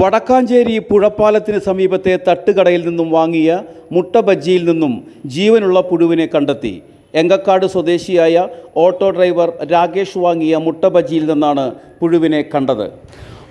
വടക്കാഞ്ചേരി പുഴപ്പാലത്തിന് സമീപത്തെ തട്ടുകടയിൽ നിന്നും വാങ്ങിയ മുട്ട ബജ്ജിയിൽ നിന്നും ജീവനുള്ള പുഴുവിനെ കണ്ടെത്തി. എങ്കക്കാട് സ്വദേശിയായ ഓട്ടോ ഡ്രൈവർ രാകേഷ് വാങ്ങിയ മുട്ട ബജ്ജിയിൽ നിന്നാണ് പുഴുവിനെ കണ്ടത്.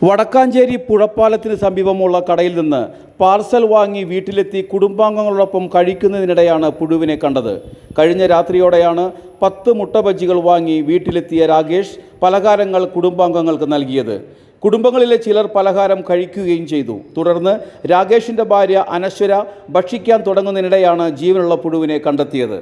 വടക്കാഞ്ചേരി പുഴപ്പാലത്തിന് സമീപമുള്ള കടയിൽ നിന്ന് പാർസൽ വാങ്ങി വീട്ടിലെത്തി കുടുംബാംഗങ്ങളോടൊപ്പം കഴിക്കുന്നതിനിടെയാണ് പുഴുവിനെ കണ്ടത്. കഴിഞ്ഞ രാത്രിയോടെയാണ് പത്ത് മുട്ട ബജ്ജികൾ വാങ്ങി വീട്ടിലെത്തിയ രാകേഷ് പലഹാരങ്ങൾ കുടുംബാംഗങ്ങൾക്ക് നൽകിയത്. കുടുംബങ്ങളിലെ ചിലർ പലഹാരം കഴിക്കുകയും ചെയ്തു. തുടർന്ന് രാകേഷിന്റെ ഭാര്യ അനശ്വര ഭക്ഷിക്കാൻ തുടങ്ങുന്നതിനിടെയാണ് ജീവനുള്ള പുഴുവിനെ കണ്ടെത്തിയത്.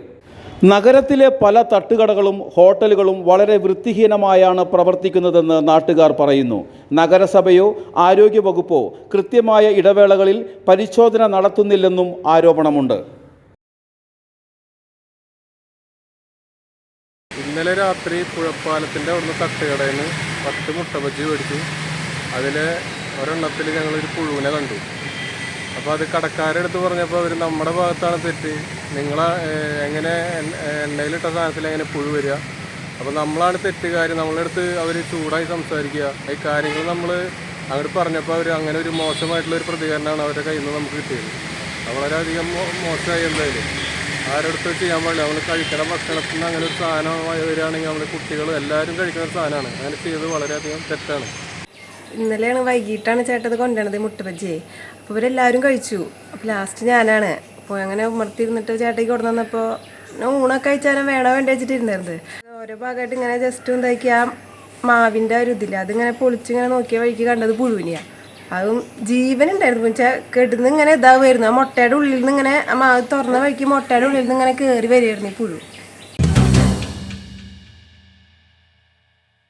നഗരത്തിലെ പല തട്ടുകടകളും ഹോട്ടലുകളും വളരെ വൃത്തിഹീനമായാണ് പ്രവർത്തിക്കുന്നതെന്ന് നാട്ടുകാർ പറയുന്നു. നഗരസഭയോ ആരോഗ്യവകുപ്പോ കൃത്യമായ ഇടവേളകളിൽ പരിശോധന നടത്തുന്നില്ലെന്നും ആരോപണമുണ്ട്. ഇന്നലെ രാത്രി പുഴപ്പാലത്തിന്റെ അവിടുന്ന് തട്ടുകടയിൽ നിന്ന് പത്ത് മുട്ട ബജ്ജി മേടിച്ചു. അതിൽ ഒരെണ്ണത്തിൽ ഞങ്ങളൊരു പുഴുവിനെ കണ്ടു. അപ്പോൾ അത് കടക്കാരുടെ അടുത്ത് പറഞ്ഞപ്പോൾ അവർ നമ്മുടെ ഭാഗത്താണ് തെറ്റ്. നിങ്ങൾ എങ്ങനെ എണ്ണ- എണ്ണയിലിട്ട സാധനത്തിൽ എങ്ങനെ പുഴു വരിക? അപ്പോൾ നമ്മളാണ് തെറ്റുകാർ നമ്മളെടുത്ത് അവർ ചൂടായി സംസാരിക്കുക. ഈ കാര്യങ്ങൾ നമ്മൾ അങ്ങോട്ട് പറഞ്ഞപ്പോൾ അവർ അങ്ങനെ ഒരു മോശമായിട്ടുള്ള ഒരു പ്രതികരണമാണ് അവരുടെ കയ്യിൽ നിന്ന് നമുക്ക് കിട്ടിയത്. വളരെയധികം മോശമായി എന്തായാലും. ആരടുത്ത് ഞാൻ പറഞ്ഞു നമ്മൾ കഴിക്കണ ഭക്ഷണത്തിൽ നിന്ന് അങ്ങനെ ഒരു സാധനമായി വരികയാണെങ്കിൽ നമ്മുടെ കുട്ടികൾ എല്ലാവരും കഴിക്കുന്ന ഒരു സാധനമാണ്. അങ്ങനെ ചെയ്തത് വളരെയധികം തെറ്റാണ്. ഇന്നലെയാണ് വൈകിട്ടാണ് ചേട്ടത് കൊണ്ടുവരണത് മുട്ടബജ്ജിയെ. അപ്പോൾ ഇവരെല്ലാവരും കഴിച്ചു. അപ്പോൾ ലാസ്റ്റ് ഞാനാണ്. അപ്പോൾ അങ്ങനെ ഉമർത്തിരുന്നിട്ട് ചേട്ടയ്ക്ക് കൊണ്ടു വന്നപ്പോൾ ഊണൊക്കെ കഴിച്ചാലും വേണോ വേണ്ട വെച്ചിട്ടിരുന്നത്. ഓരോ ഭാഗമായിട്ട് ഇങ്ങനെ ജസ്റ്റ് എന്താക്കി ആ മാവിന്റെ ഒരു ഇതില്ല അതിങ്ങനെ പൊളിച്ചിങ്ങനെ നോക്കിയ വഴിക്ക് കണ്ടത് പുഴുവിനെയാണ് അതും ജീവനുണ്ടായിരുന്നു. വെച്ചാൽ കെടുന്ന് ഇങ്ങനെ ഇതാവുമായിരുന്നു. ആ മുട്ടയുടെ ഉള്ളിൽ നിന്ന് ഇങ്ങനെ ആ തുറന്ന വഴിക്ക് മുട്ടയുടെ ഉള്ളിൽ നിന്ന് ഇങ്ങനെ കയറി വരികയായിരുന്നു ഈ പുഴു.